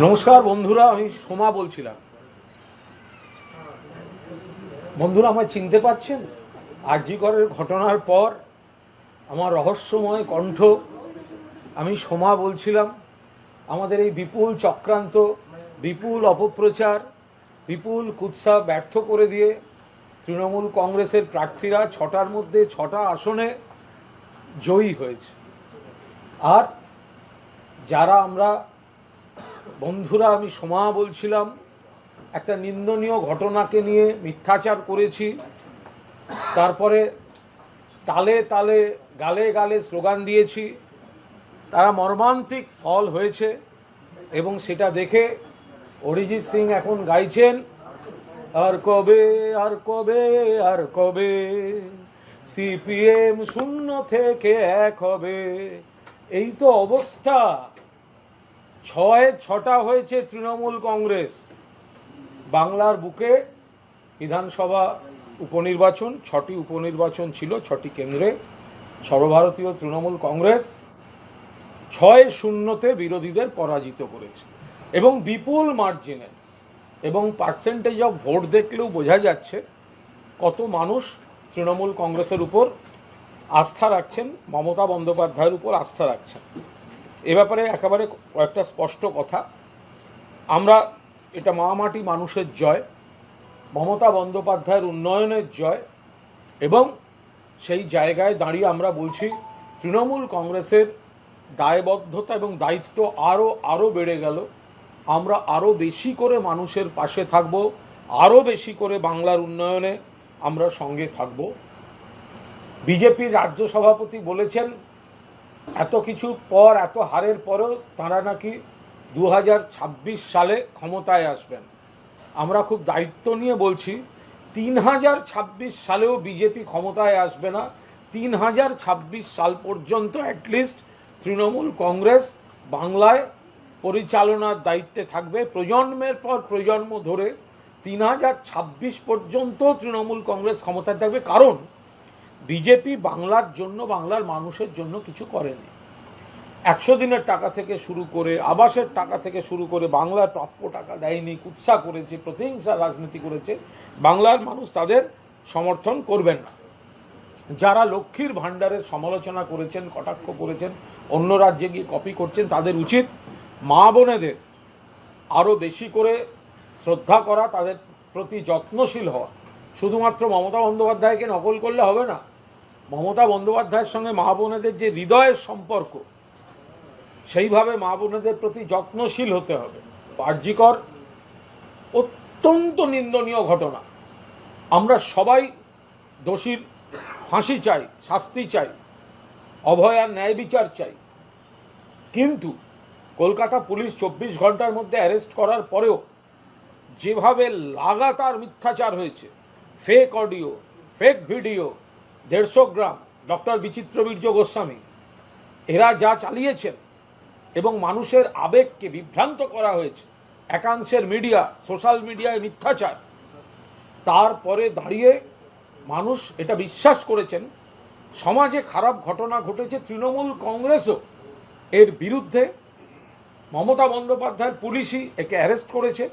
নমস্কার বন্ধুরা, আমি সোমা বলছিলাম। বন্ধুরা, আমায় চিনতে পাচ্ছেন? আরজিকরের ঘটনার পর আমার রহস্যময় কণ্ঠ। আমি সোমা বলছিলাম, আমাদের এই বিপুল চক্রান্ত, বিপুল অপপ্রচার, বিপুল কুৎসা ব্যর্থ করে দিয়ে তৃণমূল কংগ্রেসের প্রার্থীরা ছটার মধ্যে ছটা আসনে জয়ী হয়েছে। আর যারা আমরা বন্ধুরা, আমি সোমা বলছিলাম, একটা নিন্দনীয় ঘটনাকে নিয়ে মিথ্যাচার করেছি। তারপরে তালে তালে, গালে গালে স্লোগান দিয়েছি। তারা মর্মান্তিক ফল হয়েছে এবং সেটা দেখে অরিজিৎ সিং এখন গাইছেন, আর কবে আর কবে আর কবে? সিপিএম শূন্য থেকে এক হবে। এই তো অবস্থা। ছয়, ছটা হয়েছে তৃণমূল কংগ্রেস। বাংলার বুকে বিধানসভা উপনির্বাচন, ছটি উপনির্বাচন ছিল, ছটি কেন্দ্রে সর্বভারতীয় তৃণমূল কংগ্রেস ছয় শূন্যতে বিরোধীদের পরাজিত করেছে। এবং বিপুল মার্জিনে এবং পার্সেন্টেজ অফ ভোট দেখলেও বোঝা যাচ্ছে কত মানুষ তৃণমূল কংগ্রেসের উপর আস্থা রাখছেন, মমতা বন্দ্যোপাধ্যায়ের উপর আস্থা রাখছেন। এ ব্যাপারে একেবারে কয়েকটা স্পষ্ট কথা। আমরা এটা মামাটি মানুষের জয়, মমতা বন্দ্যোপাধ্যায়ের উন্নয়নের জয় এবং সেই জায়গায় দাঁড়িয়ে আমরা বলছি, তৃণমূল কংগ্রেসের দায়বদ্ধতা এবং দায়িত্ব আরও আরও বেড়ে গেল। আমরা আরও বেশি করে মানুষের পাশে থাকব আরও বেশি করে বাংলার উন্নয়নে আমরা সঙ্গে থাকব। বিজেপির রাজ্য সভাপতি বলেছেন এত কিছু পর, এত হারের পরেও তারা নাকি দু হাজার ছাব্বিশ সালে ক্ষমতায় আসবেন। আমরা খুব দায়িত্ব নিয়ে বলছি তিন হাজার ছাব্বিশ সালেও বিজেপি ক্ষমতায় আসবে না। তিন হাজার ছাব্বিশ সাল পর্যন্ত অ্যাটলিস্ট তৃণমূল কংগ্রেস বাংলায় পরিচালনার দায়িত্বে থাকবে। প্রজন্মের পর প্রজন্ম ধরে তিন হাজার ছাব্বিশ পর্যন্ত তৃণমূল কংগ্রেস ক্ষমতায় থাকবে। কারণ বিজেপি বাংলার জন্য, বাংলার মানুষের জন্য কিছু করেনি। একশো দিনের টাকা থেকে শুরু করে, আবাসের টাকা থেকে শুরু করে, বাংলার প্রাপ্য টাকা দেয়নি, কুৎসা করেছে, প্রতিহিংসা রাজনীতি করেছে, বাংলার মানুষ তাদের সমর্থন করবেন না। যারা লক্ষ্মীর ভাণ্ডারের সমালোচনা করেছেন, কটাক্ষ করেছেন, অন্য রাজ্যে গিয়ে কপি করছেন, তাদের উচিত মা বোনেদের আরও বেশি করে শ্রদ্ধা করা, তাদের প্রতি যত্নশীল হওয়া। শুধুমাত্র মমতা বন্দ্যোপাধ্যায়কে নকল করলে হবে না। মমতা বন্দ্যোপাধ্যায়ের সঙ্গে মা বোনেদের যে হৃদয়ের সম্পর্ক, সেইভাবে মা বোনেদের প্রতি যত্নশীল হতে হবে। কার্যিকর অত্যন্ত নিন্দনীয় ঘটনা। আমরা সবাই দোষীর ফাঁসি চাই, শাস্তি চাই অভয়ার ন্যায় বিচার চাই। কিন্তু কলকাতা পুলিশ চব্বিশ ঘণ্টার মধ্যে অ্যারেস্ট করার পরেও যেভাবে লাগাতার মিথ্যাচার হয়েছে ফেক অডিও ফেক ভিডিও দেড়শো গ্রাম ডক্টর বিচিত্রবীর্য গোস্বামী। এরা যা চালিয়েছেন এবং মানুষের আবেগকে বিভ্রান্ত করা হয়েছে, একাংশের মিডিয়া, সোশ্যাল মিডিয়ায় মিথ্যাচার। তারপরে দাঁড়িয়ে মানুষ এটা বিশ্বাস করেছেন, সমাজে খারাপ ঘটনা ঘটেছে তৃণমূল কংগ্রেসও। এর বিরুদ্ধে মমতা বন্দ্যোপাধ্যায়ের পুলিশই একে অ্যারেস্ট করেছে।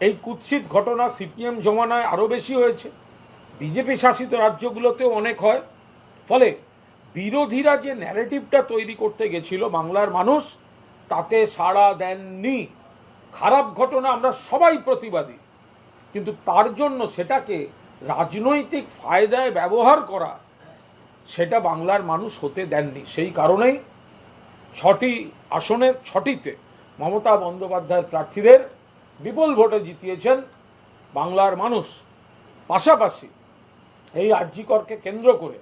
এই কুৎসিত ঘটনা সিপিএম জমানায় আরও বেশি হয়েছে। বিজেপি শাসিত রাজ্যগুলোতেও অনেক হয়। ফলে বিরোধীরা যে ন্যারেটিভটা তৈরি করতে গেছিল বাংলার মানুষ, তাতে সাড়া দেননি। খারাপ ঘটনা আমরা সবাই প্রতিবাদী। কিন্তু তার জন্য সেটাকে রাজনৈতিক ফায়দায় ব্যবহার করা, সেটা বাংলার মানুষ হতে দেননি। সেই কারণেই ছটি আসনের ছটিতে মমতা বন্দ্যোপাধ্যায়ের প্রার্থীদের বিপুল ভোটে জিতিয়েছেন বাংলার মানুষ। পাশাপাশি এই আর্যিকরকে কেন্দ্র করে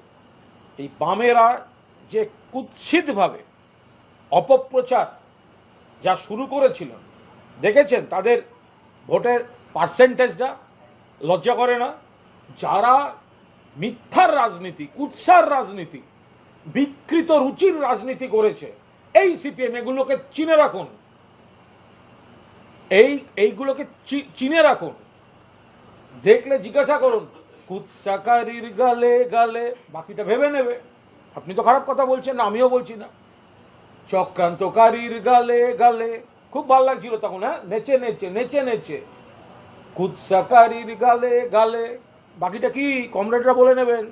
এই বামেরা যে কুৎসিতভাবে অপপ্রচার যা শুরু করেছিল, দেখেছেন তাদের ভোটের পার্সেন্টেজটা? লজ্জা করে না? যারা মিথ্যার রাজনীতি, কুৎসার রাজনীতি, বিকৃত রুচির রাজনীতি করেছে, এই সিপিএম এগুলোকে চিনে রাখুন। এই, এইগুলোকে চিনে রাখুন। দেখলে জিজ্ঞাসা করুন কুৎসাকারীর গালে গালে, বাকিটা ভেবে নেবে। আপনি তো খারাপ কথা বলছেন না আমিও বলছি না। চক্রান্তকারীর গালে গালে, খুব ভালো লাগছিল তখন হ্যাঁ? নেচে নেচে নেচে নেচে। কুৎসাকারীর গালে গালে, বাকিটা কি? কমরেডরা বলে নেবেন,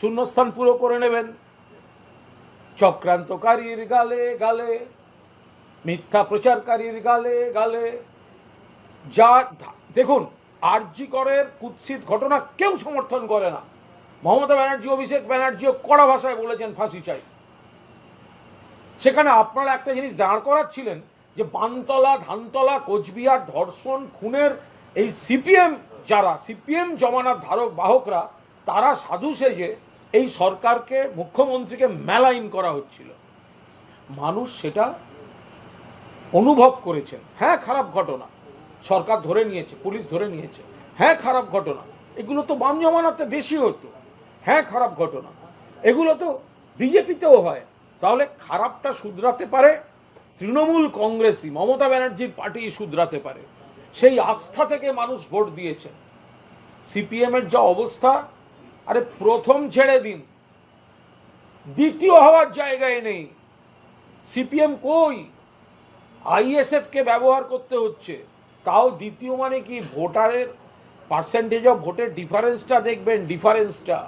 শূন্যস্থান পুরো করে নেবেন। চক্রান্তকারীর গালে গালে, মিথ্যা প্রচারকারীর গালে গালে, যা, দেখুন আরজি করের কুৎসিত ঘটনা কেউ সমর্থন করে না। মমতা ব্যানার্জি, অভিষেক ব্যানার্জিও কড়া ভাষায় বলেছেন ফাঁসি চাই। সেখানে আপনারা একটা জিনিস দাঁড় করাচ্ছিলেন যে বানতলা, ধানতলা, কোচবিহার, ধর্ষণ, খুনের এই সিপিএম যারা, সিপিএম জমানার ধারক, বাহকরা, তারা সাধু সেজে এই সরকারকে, মুখ্যমন্ত্রীকে মেলাইন করা হচ্ছিল। মানুষ সেটা অনুভব করেছেন। হ্যাঁ খারাপ ঘটনা। সরকার ধরে নিয়েছে, পুলিশ ধরে নিয়েছে। হ্যাঁ খারাপ ঘটনা। এগুলো তো বাম জমানাতে বেশি হতো। হ্যাঁ খারাপ ঘটনা। এগুলো তো বিজেপিতেও হয়। তাহলে খারাপটা শুধরাতে পারে? তৃণমূল কংগ্রেসই, মমতা ব্যানার্জির পার্টি শুধরাতে পারে। সেই আস্থা থেকে মানুষ ভোট দিয়েছে। সিপিএম এর যা অবস্থা, আরে প্রথম ছেড়ে দিন। দ্বিতীয় হওয়ার জায়গায় নেই। সিপিএম কই? আইএসএফ কে ব্যবহার করতে হচ্ছে। তাও দ্বিতীয় মানে কি? ভোটারের পার্সেন্টেজ অফ ভোটের ডিফারেন্সটা দেখবেন ডিফারেন্সটা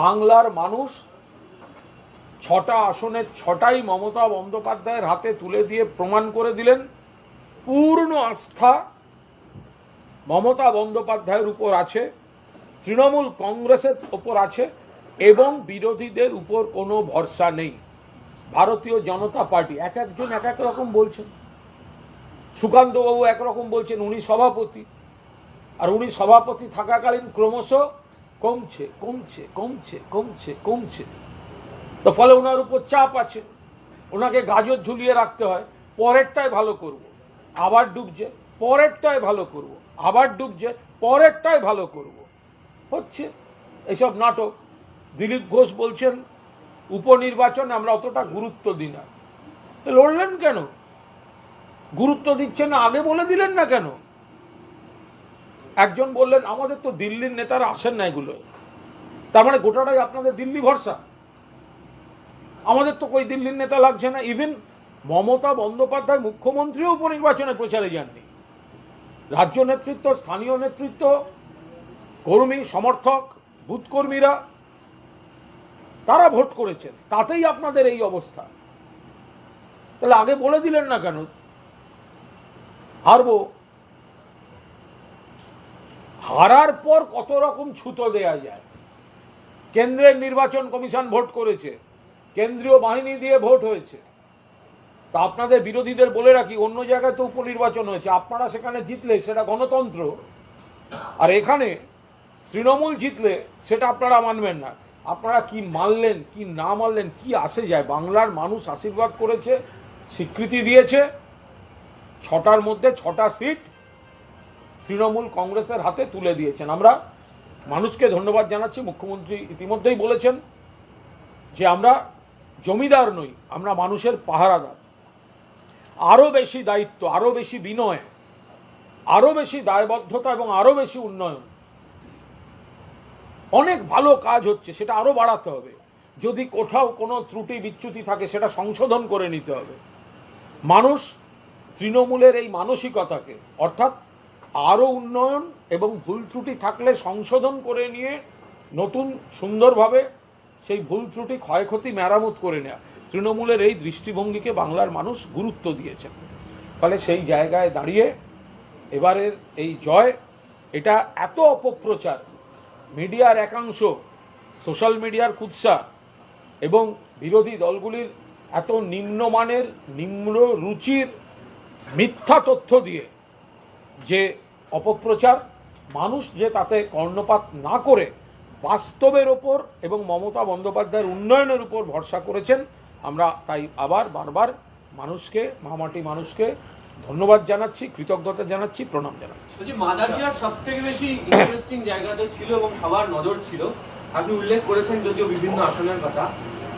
বাংলার মানুষ ছটা আসনের ছটাই মমতা বন্দ্যোপাধ্যায়ের হাতে তুলে দিয়ে প্রমাণ করে দিলেন। পূর্ণ আস্থা মমতা বন্দ্যোপাধ্যায়ের উপর আছে, তৃণমূল কংগ্রেসের উপর আছে এবং বিরোধীদের উপর কোনো ভরসা নেই। ভারতীয় জনতা পার্টি, এক একজন এক এক রকম বলছেন। সুকান্তবাবু একরকম বলছেন, উনি সভাপতি। আর উনি সভাপতি থাকাকালীন ক্রমশ কমছে কমছে কমছে কমছে কমছে। তো ফলে ওনার উপর চাপ আছে। ওনাকে গাজর ঝুলিয়ে রাখতে হয়। পরেরটাই ভালো করব। আবার ডুবছে, পরেরটাই ভালো করব। আবার ডুবছে, পরেরটাই ভালো করব। হচ্ছে এসব নাটক। দিলীপ ঘোষ বলছেন, উপনির্বাচনে আমরা অতটা গুরুত্ব দিই না। লড়লেন কেন? গুরুত্ব দিচ্ছেন না, আগে বলে দিলেন না কেন? একজন বললেন, আমাদের তো দিল্লির নেতারা আসেন না এগুলো। তার মানে গোটাটাই আপনাদের দিল্লি ভরসা। আমাদের তো কই দিল্লির নেতা লাগছে না। ইভেন মমতা বন্দ্যোপাধ্যায় মুখ্যমন্ত্রীও উপনির্বাচনে প্রচারে যাননি। রাজ্য নেতৃত্ব, স্থানীয় নেতৃত্ব, কর্মী, সমর্থক, বুথকর্মীরা, তারা ভোট করেছেন। তাতেই আপনাদের এই অবস্থা। তাহলে আগে বলে দিলেন না কেন? হারবো। হারার পর কত রকম ছুতো দেয়া যায়। কেন্দ্রের নির্বাচন কমিশন ভোট করেছে। কেন্দ্রীয় বাহিনী দিয়ে ভোট হয়েছে। তা আপনাদের বিরোধীদের বলে রাখি, অন্য জায়গায় তো উপনির্বাচন হয়েছে। আপনারা সেখানে জিতলে সেটা গণতন্ত্র। আর এখানে তৃণমূল জিতলে সেটা আপনারা মানবেন না। আপনারা কি মানলেন, কি না মানলেন, কি আসে যায়? বাংলার মানুষ আশীর্বাদ করেছে, স্বীকৃতি দিয়েছে। ছটার মধ্যে ছটা সিট তৃণমূল কংগ্রেসের হাতে তুলে দিয়েছেন। আমরা মানুষকে ধন্যবাদ জানাচ্ছি, মুখ্যমন্ত্রী ইতিমধ্যেই বলেছেন যে আমরা জমিদার নই, আমরা মানুষের পাহারাদার। আরও বেশি দায়িত্ব, আরও বেশি বিনয়, আরও বেশি দায়বদ্ধতা এবং আরও বেশি উন্নয়ন। অনেক ভালো কাজ হচ্ছে, সেটা আরও বাড়াতে হবে। যদি কোথাও কোনো ত্রুটি বিচ্যুতি থাকে, সেটা সংশোধন করে নিতে হবে। মানুষ তৃণমূলের এই মানসিকতাকে, অর্থাৎ আরও উন্নয়ন এবং ভুল ত্রুটি থাকলে সংশোধন করে নিয়ে নতুন সুন্দরভাবে সেই ভুল ত্রুটি, ক্ষয়ক্ষতি মেরামত করে নেওয়া তৃণমূলের এই দৃষ্টিভঙ্গিকে বাংলার মানুষ গুরুত্ব দিয়েছেন। ফলে সেই জায়গায় দাঁড়িয়ে এবারের এই জয়, এটা এত অপপ্রচার, মিডিয়ার একাংশ, সোশ্যাল মিডিয়ার কুৎসা এবং বিরোধী দলগুলির এত নিম্নমানের, নিম্ন রুচির মিথ্যা তথ্য দিয়ে যে অপপ্রচার, মানুষ যে তাতে কর্ণপাত না করে বাস্তবের ওপর এবং মমতা বন্দ্যোপাধ্যায়ের উন্নয়নের উপর ভরসা করেছেন, আমরা তাই আবার বারবার মানুষকে, মহামাটি মানুষকে ধন্যবাদ জানাচ্ছি, কৃতজ্ঞতা জানাচ্ছি, প্রণাম জানাচ্ছি। মাদারিয়ার সব থেকে বেশি ইন্টারেস্টিং জায়গাটা ছিল এবং সবার নজর ছিল। আপনি উল্লেখ করেছেন যদিও বিভিন্ন আসনের কথা।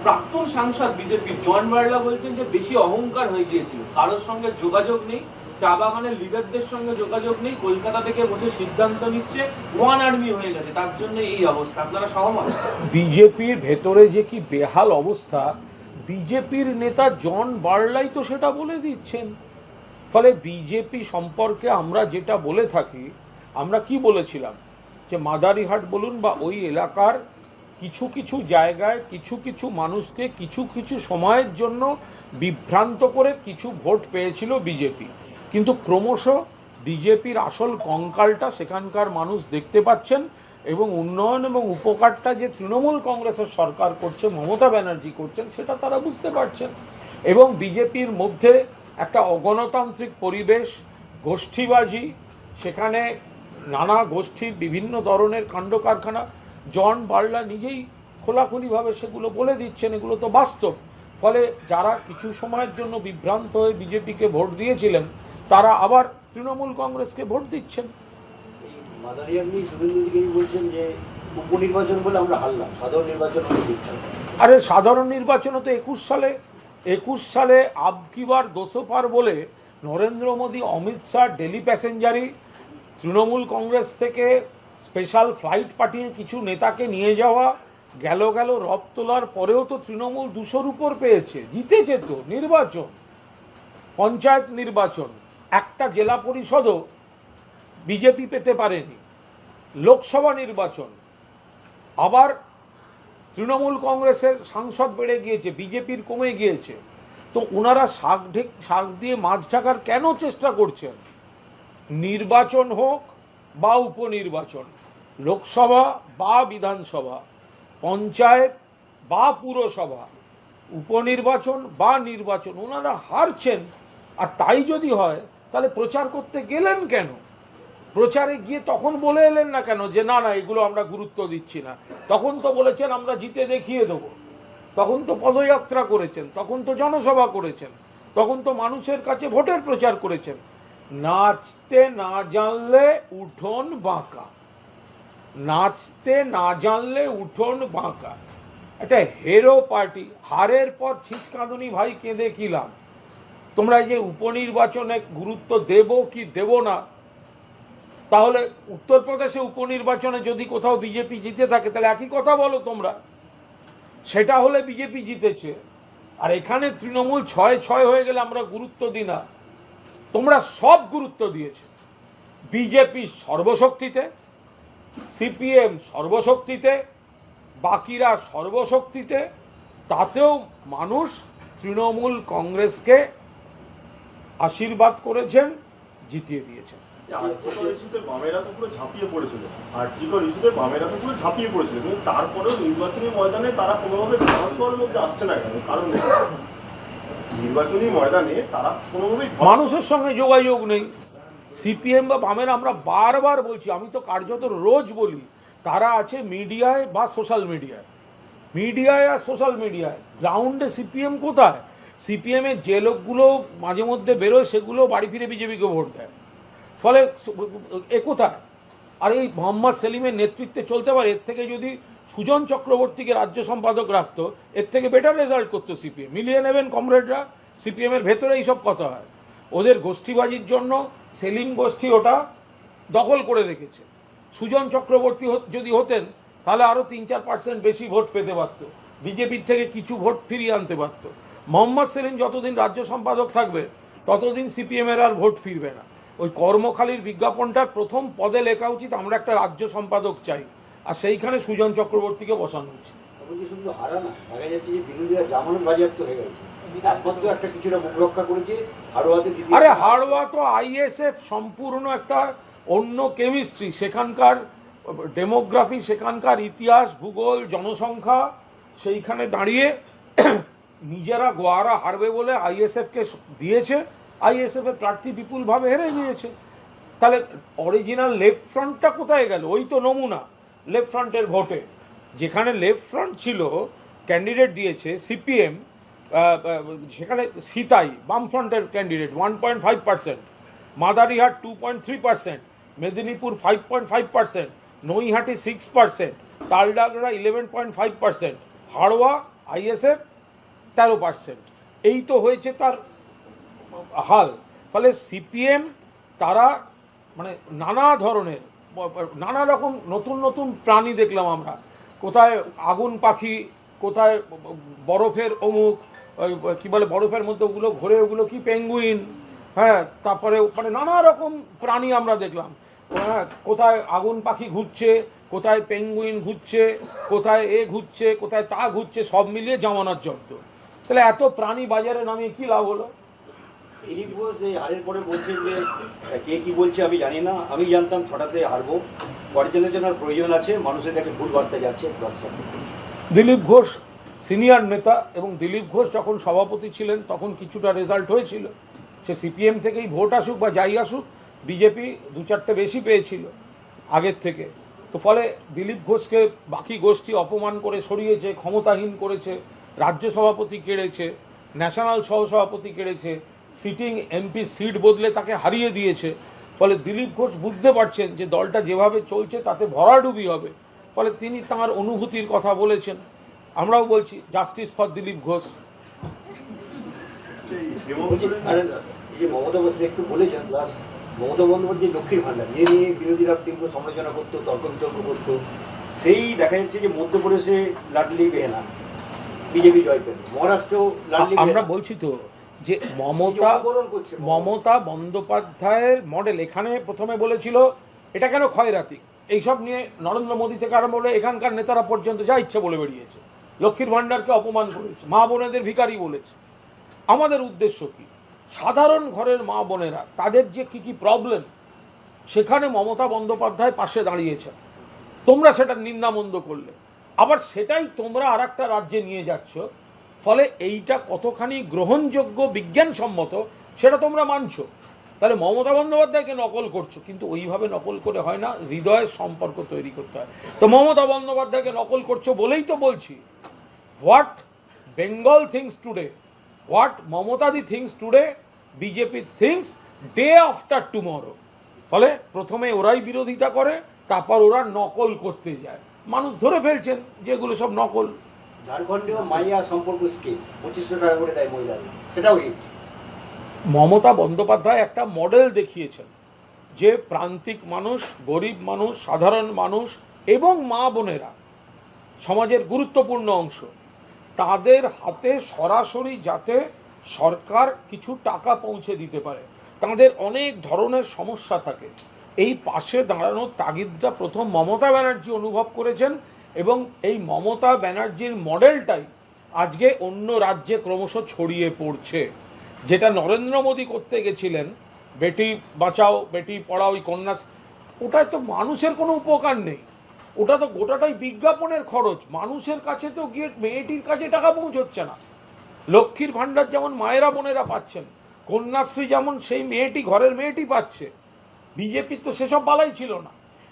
প্রাক্তন সাংসদ বিজেপি জন বার্লা বলছেন যে বেশি অহংকার হয়ে গিয়েছিল। কারোর সঙ্গে যোগাযোগ নেই, চা বাগানের লিডারদের সঙ্গে যোগাযোগ নেই, কলকাতা থেকে বসে সিদ্ধান্ত নিচ্ছে, ওয়ান আর্মি হয়ে গেছে। তার জন্য এই অবস্থা। আপনারা সহমত? বিজেপির ভেতরে যে কি বেহাল অবস্থা, বিজেপির নেতা জন বার্লাই তো সেটা বলে দিচ্ছেন। ফলে বিজেপি সম্পর্কে আমরা যেটা বলে থাকি, আমরা কি বলেছিলাম? যে মাদারিহাট বলুন বা ওই এলাকার কিছু কিছু জায়গায় কিছু কিছু মানুষকে কিছু কিছু সময়ের জন্য বিভ্রান্ত করে কিছু ভোট পেয়েছিল বিজেপি। কিন্তু ক্রমশ বিজেপির আসল কঙ্কালটা সেখানকার মানুষ দেখতে পাচ্ছেন এবং উন্নয়ন এবং উপকারটা যে তৃণমূল কংগ্রেসের সরকার করছে, মমতা ব্যানার্জি করছেন, সেটা তারা বুঝতে পারছেন। এবং বিজেপির মধ্যে একটা অগণতান্ত্রিক পরিবেশ, গোষ্ঠীবাজি, সেখানে নানা গোষ্ঠীর বিভিন্ন ধরনের কাণ্ড কারখানা জন বার্লা নিজেই খোলাখুলিভাবে সেগুলো বলে দিচ্ছেন এগুলো তো বাস্তব। ফলে যারা কিছু সময়ের জন্য বিভ্রান্ত হয়ে বিজেপিকে ভোট দিয়েছিলেন তারা আবার তৃণমূল কংগ্রেসকে ভোট দিচ্ছেন। বলছেন যে উপনির্বাচন বলে আমরা হারলাম সাধারণ নির্বাচন আরে সাধারণ নির্বাচনে তো একুশ সালে একুশ সালে আবকিবার দোসোপার বলে নরেন্দ্র মোদী অমিত শাহ ডেলি প্যাসেঞ্জারি তৃণমূল কংগ্রেস থেকে স্পেশাল ফ্লাইট পাঠিয়ে কিছু নেতাকে নিয়ে যাওয়া, গেল গেল রব তোলার পরেও তো তৃণমূল দুশোর উপর পেয়েছে, জিতেছে তো, নির্বাচন, পঞ্চায়েত নির্বাচন, একটা জেলা পরিষদও বিজেপি পেতে পারেনি, লোকসভা নির্বাচন, আবার তৃণমূল কংগ্রেসের সাংসদ বেড়ে গিয়েছে, বিজেপির কমে গিয়েছে, তো ওনারা শাক ঢেক, শাক দিয়ে মাছ ঢাকার কেন চেষ্টা করছেন? নির্বাচন হোক বা উপনির্বাচন, লোকসভা বা বিধানসভা, পঞ্চায়েত বা পুরসভা, উপনির্বাচন বা নির্বাচন, ওনারা হারছেন। আর তাই যদি হয়, তাহলে প্রচার করতে গেলেন কেন? প্রচারে গিয়ে তখন বলে এলেন না কেন যে, না না, এগুলো আমরা গুরুত্ব দিচ্ছি না। তখন তো বলেছেন, আমরা জিতে দেখিয়ে দেব। তখন তো পদযাত্রা করেছেন, তখন তো জনসভা করেছেন, তখন তো মানুষের কাছে ভোটের প্রচার করেছেন। নাচতে না জানলে উঠোন বাঁকা। নাচতে না জানলে উঠোন বাঁকা। একটা হেরো পার্টি হারের পর ছিচকাঁদুনি ভাই, কেঁদে কি লাভ? তোমরা যে উপনির্বাচনে গুরুত্ব দেব কি দেব না? তাহলে উত্তরপ্রদেশে উপনির্বাচনে যদি কোথাও বিজেপি জিতে থাকে, তাহলে একই কথা বলো তোমরা। সেটা হলে বিজেপি জিতেছে। আর এখানে তৃণমূল ছয় ছয় হয়ে গেলে আমরা গুরুত্ব দিই না। তোমরা সব গুরুত্ব দিয়েছে। বিজেপি সর্বশক্তিতে সিপিএম সর্বশক্তিতে, বাকিরা সর্বশক্তিতে, তাতেও মানুষ তৃণমূল কংগ্রেসকে আশীর্বাদ করেছেন, জিতিয়ে দিয়েছেন। তারপরেও নির্বাচনী ময়দানে তারা কোনোভাবে আসছে না কেন? কারণ নির্বাচনী ময়দানে তারা কোনোভাবেই মানুষের সঙ্গে যোগাযোগ নেই। সিপিএম বা বামের আমরা বারবার বলছি, আমি তো কার্যত রোজ বলি, তারা আছে মিডিয়ায় বা সোশ্যাল মিডিয়ায়। মিডিয়ায় আর সোশ্যাল মিডিয়ায়। গ্রাউন্ডে সিপিএম কোথায়? সিপিএমের যে লোকগুলো মাঝে মধ্যে বেরোয়, সেগুলো বাড়ি ফিরে বিজেপিকে ভোট দেয়। ফলে এ কোথায়? আর এই মোহাম্মদ সেলিমের নেতৃত্বে চলতে পারে, এর থেকে যদি সুজন চক্রবর্তীকে রাজ্য সম্পাদক রাখতো, এর থেকে বেটার রেজাল্ট করতো সিপিএম মিলিয়ে নেবেন কমরেডরা সিপিএমের ভেতরে এইসব কথা হয়। ওদের গোষ্ঠীবাজির জন্য সেলিম গোষ্ঠী ওটা দখল করে রেখেছে। সুজন চক্রবর্তী যদি হতেন, তাহলে আরও তিন চার পার্সেন্ট বেশি ভোট পেতে পারতো। বিজেপির থেকে কিছু ভোট ফিরিয়ে আনতে পারত। মোহাম্মদ সেলিম যতদিন রাজ্য সম্পাদক থাকবে, ততদিন সিপিএমের আর ভোট ফিরবে না। ওই কর্মখালির বিজ্ঞাপনটার প্রথম পদে লেখা উচিত, আমরা একটা রাজ্য সম্পাদক চাই। আর সেইখানে সুজন চক্রবর্তীকে বসানো উচিত শুধু হারা না দেখা যাচ্ছে যে বিরোধীরা জামানত বাজেয়াপ্ত হয়ে গেছে। একমাত্র একটা কিছুটা মুখ রক্ষা করেছে হাড়োয়াতে আরে হাড়োয়া তো আইএসএফ সম্পূর্ণ একটা অন্য কেমিস্ট্রি সেখানকার ডেমোগ্রাফি সেখানকার ইতিহাস ভূগোল জনসংখ্যা সেইখানে দাঁড়িয়ে নিজেরা গোয়ারা হারবে বলে আইএসএফকে দিয়েছে। আইএসএফ এর প্রার্থী বিপুলভাবে হেরে গিয়েছে। তাহলে অরিজিনাল লেফট ফ্রন্টটা কোথায় গেল? ওই তো নমুনা। লেফট ফ্রন্টের ভোটে। যেখানে লেফট ফ্রন্ট ছিল, ক্যান্ডিডেট দিয়েছে সিপিএম সেখানে সিতাই, বামফ্রন্টের candidate one point five percent Madarihat two point three percent Medinipur five point five percent Naihati six percent Taldangra eleven point five percent Haroa, ISF তেরো পার্সেন্ট এই তো হয়েছে তার হাল। ফলে সিপিএম, তারা মানে নানা ধরনের নানা রকম নতুন নতুন প্রাণী দেখলাম আমরা। কোথায় আগুন পাখি, কোথায় বরফের অমুক কি বলে বরফের মধ্যে ওগুলো ঘোরে, ওগুলো কি পেঙ্গুইন হ্যাঁ তারপরে মানে নানা রকম প্রাণী আমরা দেখলাম। হ্যাঁ কোথায় আগুন পাখি ঘুরছে, কোথায় পেঙ্গুইন ঘুরছে, কোথায় এ ঘুরছে, কোথায় তা ঘুরছে, সব মিলিয়ে জামানার জব্দ তাহলে এত প্রাণী বাজারে নামিয়ে কি লাভ হলো? দিলীপ ঘোষ এই হারের পরে বলছেন যে, কে কি বলছে আমি জানি না। আমি জানতাম ছটাতে হারবো। পর্যালোচনার প্রয়োজন আছে। মানুষের কাছে ভুল বার্তা যাচ্ছে। দিলীপ ঘোষ সিনিয়র নেতা এবং দিলীপ ঘোষ যখন সভাপতি ছিলেন, তখন কিছুটা রেজাল্ট হয়েছিল। সে সিপিএম থেকেই ভোট আসুক বা যাই আসুক, বিজেপি দু চারটে বেশি পেয়েছিল আগের থেকে। তো ফলে দিলীপ ঘোষকে বাকি গোষ্ঠী অপমান করে সরিয়েছে, ক্ষমতাহীন করেছে, রাজ্য সভাপতি কেড়েছে ন্যাশনাল সহসভাপতি কেড়েছে সিটিং এমপি সিট বদলে তাকে হারিয়ে দিয়েছে। ফলে দিলীপ ঘোষ বুঝতে পারছেন যে দলটা যেভাবে চলছে তাতে ভরাডুবি হবে। ফলে তিনি তার অনুভূতির কথা বলেছেন। আমরাও বলছি জাস্টিস ফর দিলীপ ঘোষ। মমতা একটু বলেছেন প্লাস মমতা বন্দ্যোপাধ্যায় লক্ষ্মীর ভান্ডার যে নিয়ে বিরোধীরা তীব্র সমালোচনা করতো তর্ক বিতর্ক করতো। সেই দেখা যাচ্ছে যে মধ্যপ্রদেশে লাডলি বেহেনা বিজেপি জয় পেল মহারাষ্ট্র লাডলি আমরা বলছি তো যে মমতা মমতা। বন্দ্যোপাধ্যায়ের মডেল এখানে প্রথমে বলেছিল এটা কেন ক্ষয়রাতি? এইসব নিয়ে নরেন্দ্র মোদী থেকে আরম্ভ করে এখানকার নেতারা পর্যন্ত যা ইচ্ছে বলে বেরিয়েছে। লক্ষ্মীর ভাণ্ডারকে অপমান করেছে মা বোনেদের ভিখারি বলেছে। আমাদের উদ্দেশ্য কি? সাধারণ ঘরের মা বোনেরা তাদের যে কি কি প্রবলেম সেখানে মমতা বন্দ্যোপাধ্যায় পাশে দাঁড়িয়েছে তোমরা সেটা নিন্দামন্দ করলে। আবার সেটাই তোমরা আর একটা রাজ্যে নিয়ে যাচ্ছ ফলে এইটা কতখানি গ্রহণযোগ্য বিজ্ঞানসম্মত, সেটা তোমরা মানছো। তাহলে মমতা বন্দ্যোপাধ্যায়কে নকল করছ? কিন্তু ওইভাবে নকল করে হয় না, হৃদয়ের সম্পর্ক তৈরি করতে হয়। তো মমতা বন্দ্যোপাধ্যায়কে নকল করছ বলেই তো বলছি। What Bengal thinks today, what মমতাদি thinks today, BJP thinks day after tomorrow. ফলে প্রথমে ওরাই বিরোধিতা করে, তারপর ওরা নকল করতে যায়। মানুষ ধরে ফেলছেন যেগুলো সব নকল। ঝাড়খণ্ডেও মাইয়া সম্পর্ক স্কিম পঁচিশশো টাকা করে দেয় মহিলাদের। সেটাও হিট মমতা বন্দ্যোপাধ্যায় একটা মডেল দেখিয়েছেন, যে প্রান্তিক মানুষ, গরিব মানুষ, সাধারণ মানুষ এবং মা বোনেরা সমাজের গুরুত্বপূর্ণ অংশ। তাদের হাতে সরাসরি যাতে সরকার কিছু টাকা পৌঁছে দিতে পারে। তাদের অনেক ধরনের সমস্যা থাকে। এই পাশে দাঁড়ানোর তাগিদটা প্রথম মমতা ব্যানার্জি অনুভব করেছেন এবং এই মমতা ব্যানার্জির মডেলটাই আজকে অন্য রাজ্যে ক্রমশ ছড়িয়ে পড়ছে। যেটা নরেন্দ্র মোদী করতে গেছিলেন, বেটি বাঁচাও, বেটি পড়াও, ওই কন্যা ওটায় তো মানুষের কোনো উপকার নেই। ওটা তো গোটাটাই বিজ্ঞাপনের খরচ। মানুষের কাছে তো গিয়ে মেয়েটির কাছে টাকা পৌঁছচ্ছে না। লক্ষ্মীর ভাণ্ডার যেমন মায়েরা, বোনেরা পাচ্ছেন, কন্যাশ্রী যেমন সেই মেয়েটি, ঘরের মেয়েটি পাচ্ছে। বিজেপির তো সেসব বালাই ছিল না।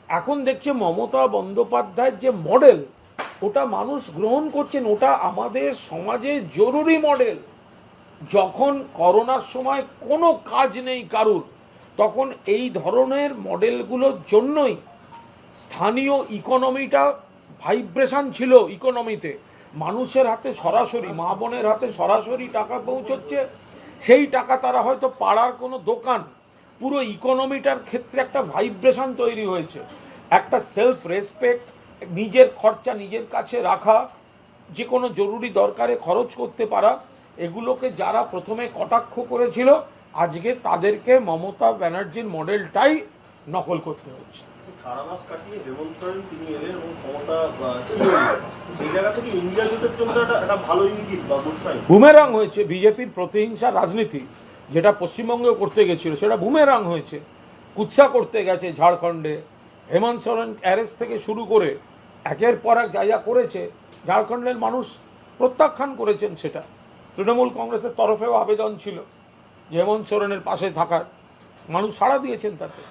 এখন দেখছে মমতা বন্দ্যোপাধ্যায়ের যে মডেল ওটা মানুষ গ্রহণ করছেন, ওটা আমাদের সমাজে জরুরি মডেল যখন করোনার সময় কোনো কাজ নেই কারুর, তখন এই ধরনের মডেলগুলোর জন্যই স্থানীয় ইকোনমিটা ভাইব্রেশন ছিল ইকোনমিতে মানুষের হাতে সরাসরি, মা বোনের হাতে সরাসরি টাকা পৌঁছচ্ছে, সেই টাকা তারা হয়তো পাড়ার কোনো দোকান পুরো ইকোনমিটার ক্ষেত্রে একটা ভাইব্রেশন তৈরি হয়েছে। একটা সেলফ রেসপেক্ট নিজের খরচা নিজের কাছে রাখা যে কোনো জরুরি দরকারে খরচ করতে পারা এগুলোকে যারা প্রথমে কটাক্ষ করেছিল আজকে তাদেরকে মমতা ব্যানার্জির মডেলটাই নকল করতে হচ্ছে। কাটিয়ে হেমন্ত তিনি এলেন এবং ক্ষমতা আহ, ছিল না। সেই জায়গা থেকে ইন্ডিয়া জোটের জন্য একটা একটা ভালো ইঙ্গিত বা বুমেরাং হয়েছে বিজেপির প্রতিহিংসা রাজনীতি। যেটা পশ্চিমবঙ্গেও করতে গেছিল, সেটা বুমেরাং হয়েছে। কুৎসা করতে গেছে ঝাড়খণ্ডে। হেমন্ত সরেন অ্যারেস্ট থেকে শুরু করে একের পর এক যা যা করেছে, ঝাড়খণ্ডের মানুষ প্রত্যাখ্যান করেছেন সেটা। তৃণমূল কংগ্রেসের তরফেও আবেদন ছিল যে হেমন্ত সোরেনের পাশে থাকার। মানুষ সাড়া দিয়েছেন তাতে।